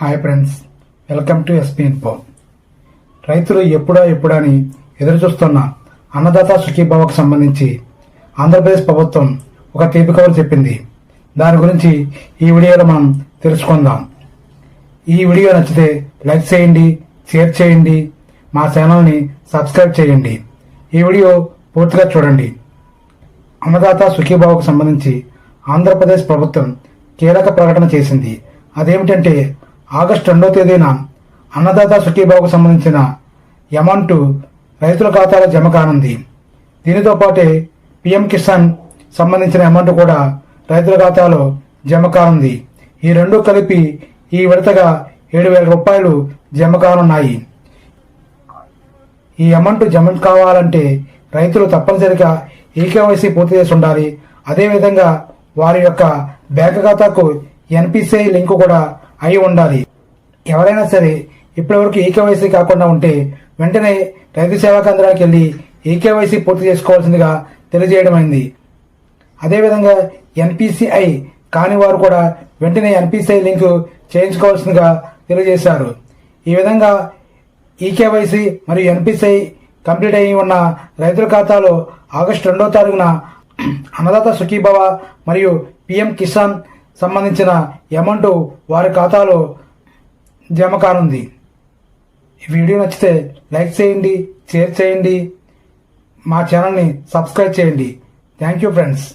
Hi friends welcome to SP info రైతులు ఎప్పుడా ఎప్పుడా అని ఎదురుచూస్తున్న అన్నదాత సుఖీభావకు సంబంధించి ఆంధ్రప్రదేశ్ ప్రభుత్వం ఒక తీపి కబురు చెప్పింది. దాని గురించి ఈ వీడియోలో మనం తెలుసుకుందాం. ఈ వీడియో నచ్చితే లైక్ చేయండి షేర్ చేయండి మా ఛానల్ని సబ్స్క్రైబ్ చేయండి. ఈ వీడియో పూర్తిగా చూడండి. అన్నదాత సుఖీభావకు సంబంధించి ఆంధ్రప్రదేశ్ ప్రభుత్వం కీలక ప్రకటన చేసింది. అదేమిటంటే ఆగస్టు రెండో తేదీన అన్నదాత సుఖీబాబుకు సంబంధించిన అమౌంట్ రైతుల ఖాతాలో జమ కానుంది. దీనితో పాటే పిఎం కిసాన్ సంబంధించిన అమౌంట్ కూడా రైతుల ఖాతాలో జమ కానుంది. ఈ రెండు కలిపి ఈ విడతగా ఏడు వేల రూపాయలు జమ కానున్నాయి. ఈ అమౌంట్ జమ కావాలంటే రైతులు తప్పనిసరిగా ఈకేవైసీ పూర్తి చేసి ఉండాలి. అదేవిధంగా వారి యొక్క బ్యాంక్ ఖాతాకు ఎన్పిసిఐ లింకు కూడా అయి ఉండాలి. ఎవరైనా సరే ఇప్పటివరకు ఈకేవైసీ కాకుండా ఉంటే వెంటనే రైతు సేవా కేంద్రానికి వెళ్ళి ఈకేవైసీ పూర్తి చేసుకోవాల్సిందిగా తెలియజేయడమైంది. అదేవిధంగా ఎన్పిసిఐ కాని వారు కూడా వెంటనే ఎన్పిసిఐ లింక్ చేయించుకోవాల్సిందిగా తెలియజేశారు. ఈ విధంగా ఈకేవైసీ మరియు ఎన్పిసిఐ కంప్లీట్ అయి ఉన్న రైతుల ఖాతాలో ఆగస్టు రెండో తారీఖున అన్నదాత సుఖీభవ మరియు పిఎం కిసాన్ సంబంధించిన అమౌంట్ వారి ఖాతాలో జమ కానుంది. ఈ వీడియో నచ్చితే లైక్ చేయండి షేర్ చేయండి మా ఛానల్ని సబ్స్క్రైబ్ చేయండి. Thank you friends